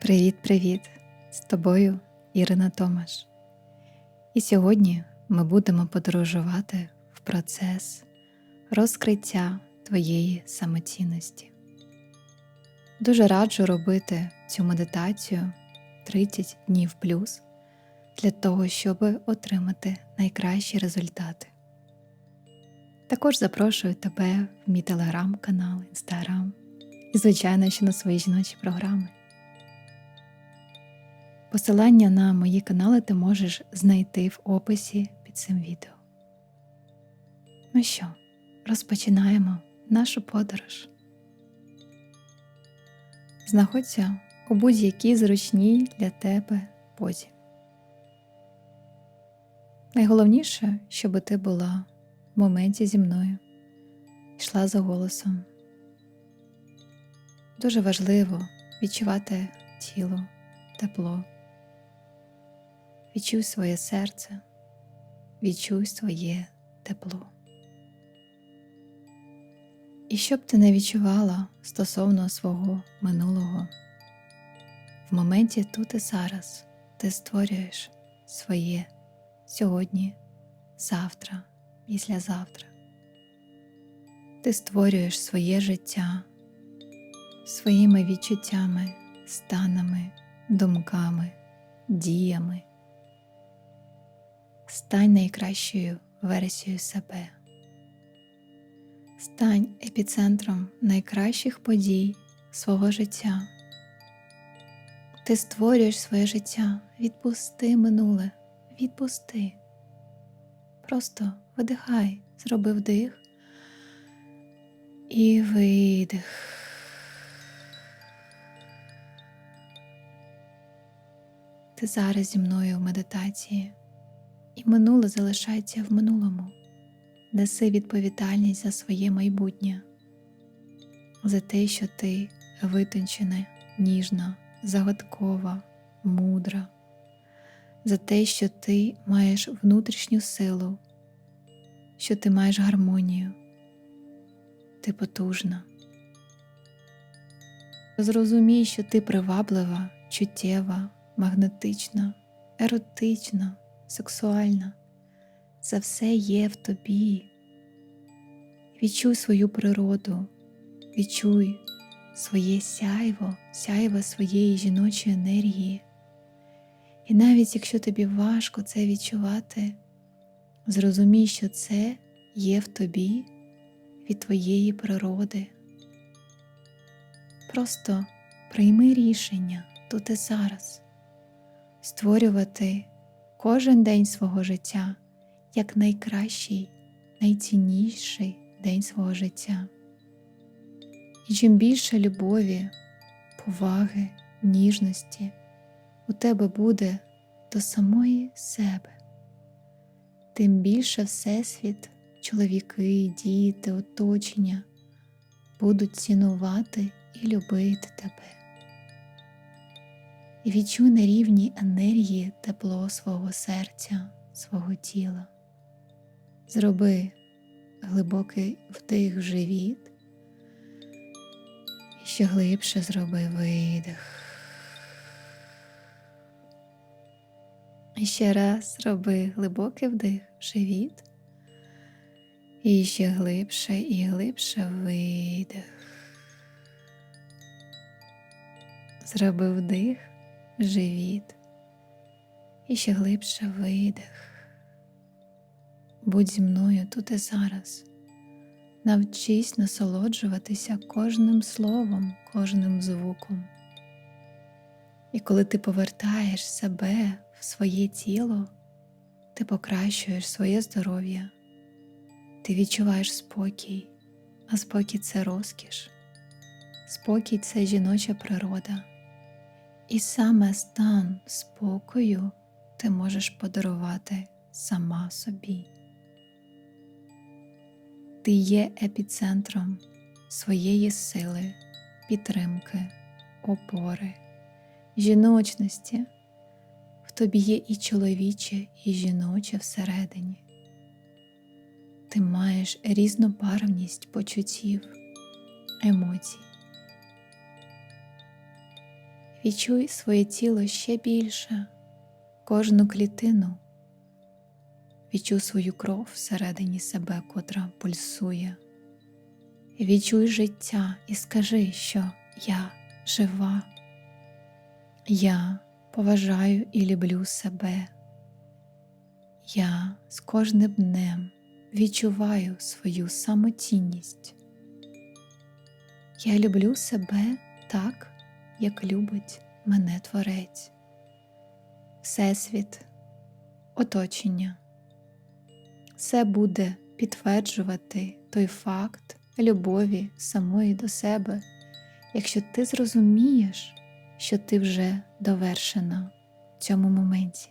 Привіт-привіт! З тобою Ірина Томаш. І сьогодні ми будемо подорожувати в процес розкриття твоєї самоцінності. Дуже раджу робити цю медитацію 30 днів плюс для того, щоб отримати найкращі результати. Також запрошую тебе в мій телеграм-канал, інстаграм і, звичайно, ще на свої жіночі програми. Посилання на мої канали ти можеш знайти в описі під цим відео. Ну що, розпочинаємо нашу подорож. Знаходься у будь-якій зручній для тебе позі. Найголовніше, щоб ти була в моменті зі мною, йшла за голосом. Дуже важливо відчувати тіло, тепло. Відчуй своє серце, відчуй своє тепло. І що б ти не відчувала стосовно свого минулого, в моменті тут і зараз ти створюєш своє сьогодні, завтра, післязавтра. Ти створюєш своє життя своїми відчуттями, станами, думками, діями. Стань найкращою версією себе. Стань епіцентром найкращих подій свого життя. Ти створюєш своє життя, відпусти минуле, відпусти. Просто видихай, зроби вдих і видих. Ти зараз зі мною в медитації і минуле залишається в минулому. Неси відповідальність за своє майбутнє, за те, що ти витончена, ніжна, загадкова, мудра, за те, що ти маєш внутрішню силу, що ти маєш гармонію, ти потужна. Зрозумій, що ти приваблива, чуттєва, магнетична, еротична сексуальна, це все є в тобі. Відчуй свою природу, відчуй своє сяйво, сяйво своєї жіночої енергії. І навіть якщо тобі важко це відчувати, зрозумій, що це є в тобі від твоєї природи. Просто прийми рішення тут і зараз, створювати кожен день свого життя як найкращий, найцінніший день свого життя. І чим більше любові, поваги, ніжності у тебе буде до самої себе, тим більше Всесвіт, чоловіки, діти, оточення будуть цінувати і любити тебе і відчуй на рівні енергії тепло свого серця, свого тіла. Зроби глибокий вдих в живіт і ще глибше зроби видих. І ще раз зроби глибокий вдих в живіт. І ще глибше і глибше видих. Зроби вдих живіт і ще глибше видих. Будь зі мною тут і зараз. Навчись насолоджуватися кожним словом, кожним звуком. І коли ти повертаєш себе в своє тіло, ти покращуєш своє здоров'я, ти відчуваєш спокій, а спокій це розкіш, спокій це жіноча природа. І саме стан спокою ти можеш подарувати сама собі. Ти є епіцентром своєї сили, підтримки, опори, жіночності. В тобі є і чоловіче, і жіноче всередині. Ти маєш різнобарвність почуттів, емоцій Відчуй своє тіло ще більше, кожну клітину. Відчуй свою кров всередині себе, котра пульсує. Відчуй життя і скажи, що я жива. Я поважаю і люблю себе. Я з кожним днем відчуваю свою самоцінність. Я люблю себе так, як любить мене Творець, Всесвіт, оточення. Все буде підтверджувати той факт любові самої до себе, якщо ти зрозумієш, що ти вже довершена в цьому моменті.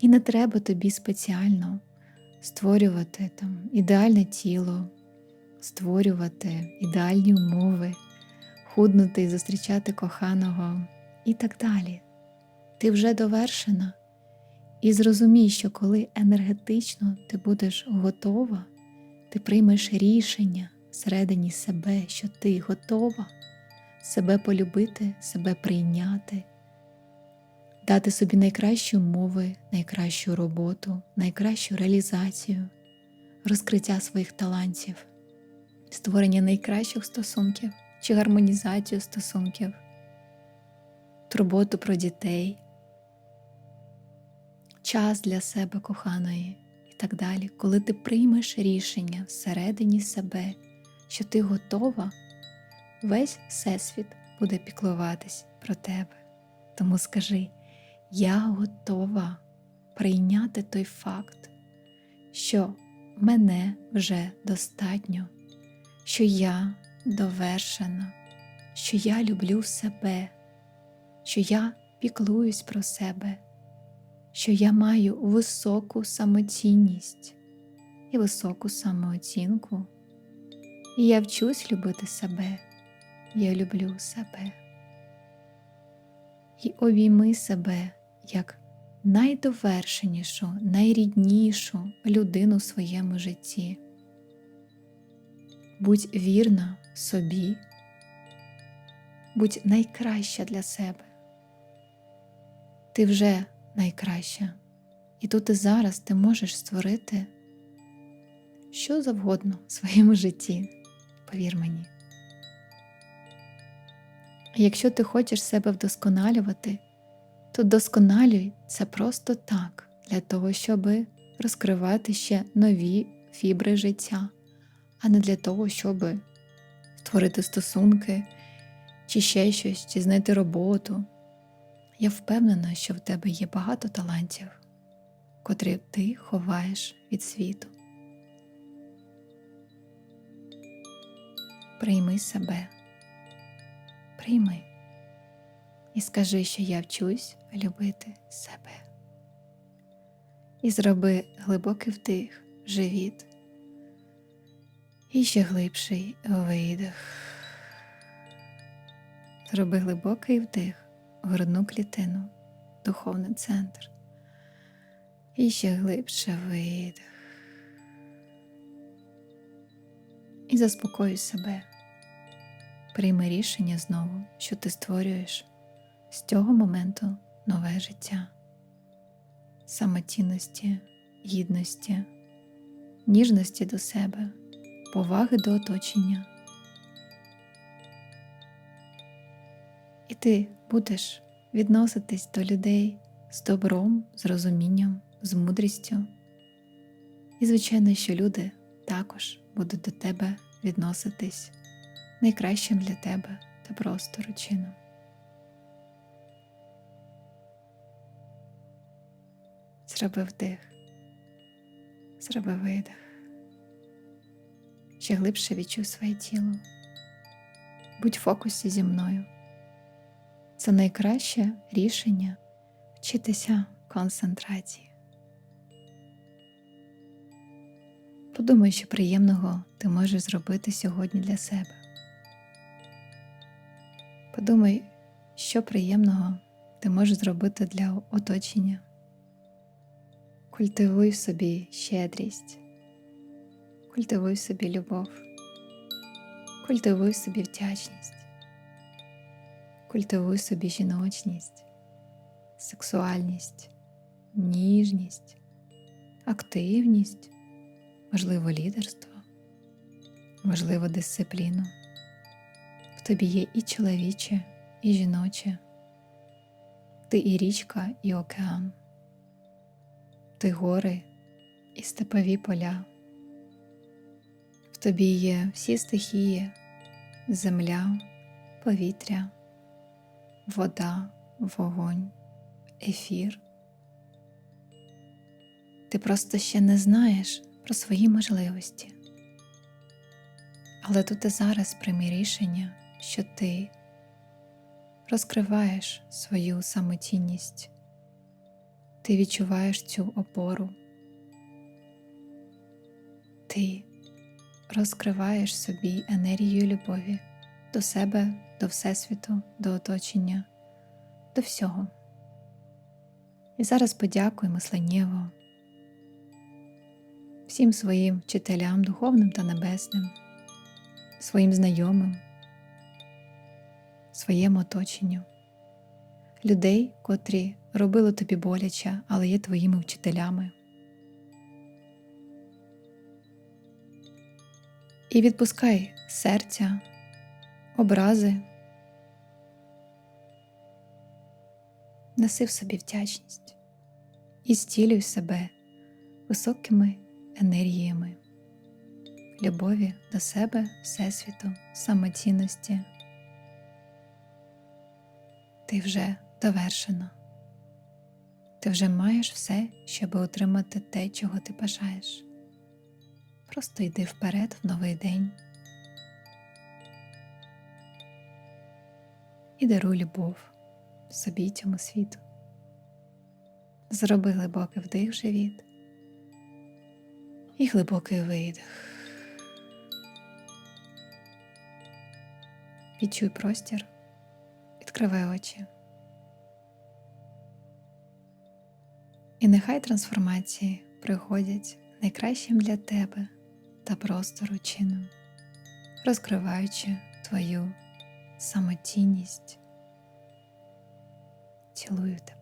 І не треба тобі спеціально створювати там ідеальне тіло, створювати ідеальні умови, худнути і зустрічати коханого і так далі. Ти вже довершена. І зрозумій, що коли енергетично ти будеш готова, ти приймеш рішення всередині себе, що ти готова себе полюбити, себе прийняти, дати собі найкращі умови, найкращу роботу, найкращу реалізацію, розкриття своїх талантів, створення найкращих стосунків чи гармонізацію стосунків, турботу про дітей, час для себе коханої і так далі, коли ти приймеш рішення всередині себе, що ти готова, весь всесвіт буде піклуватись про тебе. Тому скажи, я готова прийняти той факт, що мене вже достатньо, що я довершена, що я люблю себе, що я піклуюсь про себе, що я маю високу самоцінність і високу самооцінку. І я вчусь любити себе, я люблю себе. І обійми себе як найдовершенішу, найріднішу людину в своєму житті. Будь вірна собі, будь найкраща для себе. Ти вже найкраща, і тут і зараз ти можеш створити що завгодно в своєму житті, повір мені. Якщо ти хочеш себе вдосконалювати, то досконалюй це просто так, для того, щоб розкривати ще нові фібри життя, а не для того, щоб створити стосунки, чи ще щось, чи знайти роботу. Я впевнена, що в тебе є багато талантів, котрі ти ховаєш від світу. Прийми себе, прийми і скажи, що я вчусь любити себе. І зроби глибокий вдих живіт. І ще глибший видих. Зроби глибокий вдих в грудну клітину, духовний центр. І ще глибше видих. І заспокой себе. Прийми рішення знову, що ти створюєш з цього моменту нове життя, самоцінності, гідності, ніжності до себе, поваги до оточення. І ти будеш відноситись до людей з добром, з розумінням, з мудрістю. І, звичайно, що люди також будуть до тебе відноситись найкращим для тебе та простору чином. Зроби вдих, зроби видих. Ще глибше відчуй своє тіло. Будь в фокусі зі мною. Це найкраще рішення вчитися концентрації. Подумай, що приємного ти можеш зробити сьогодні для себе. Подумай, що приємного ти можеш зробити для оточення. Культивуй в собі щедрість, культивуй собі любов, культивуй собі вдячність. Культивуй собі жіночність, сексуальність, ніжність, активність, можливо, лідерство, можливо, дисципліну. В тобі є і чоловіче, і жіноче. Ти і річка, і океан, ти гори і степові поля. Тобі є всі стихії, земля, повітря, вода, вогонь, ефір. Ти просто ще не знаєш про свої можливості. Але тут і зараз прийми рішення, що ти розкриваєш свою самотінність, ти відчуваєш цю опору, ти розкриваєш собі енергію любові до себе, до Всесвіту, до оточення, до всього. І зараз подякуй мисленнєво всім своїм вчителям, духовним та небесним, своїм знайомим, своєму оточенню, людей, котрі робили тобі боляче, але є твоїми вчителями. І відпускай серця, образи, неси в собі вдячність і зцілюй себе високими енергіями, любові до себе, Всесвіту, самоцінності. Ти вже довершена. Ти вже маєш все, щоб отримати те, чого ти бажаєш. Просто йди вперед в новий день і даруй любов собі цьому світу. Зроби глибокий вдих в живіт і глибокий видих. Відчуй простір, відкривай очі. І нехай трансформації приходять найкращим для тебе та простору чином, розкриваючи твою самотінність. Цілую тебе.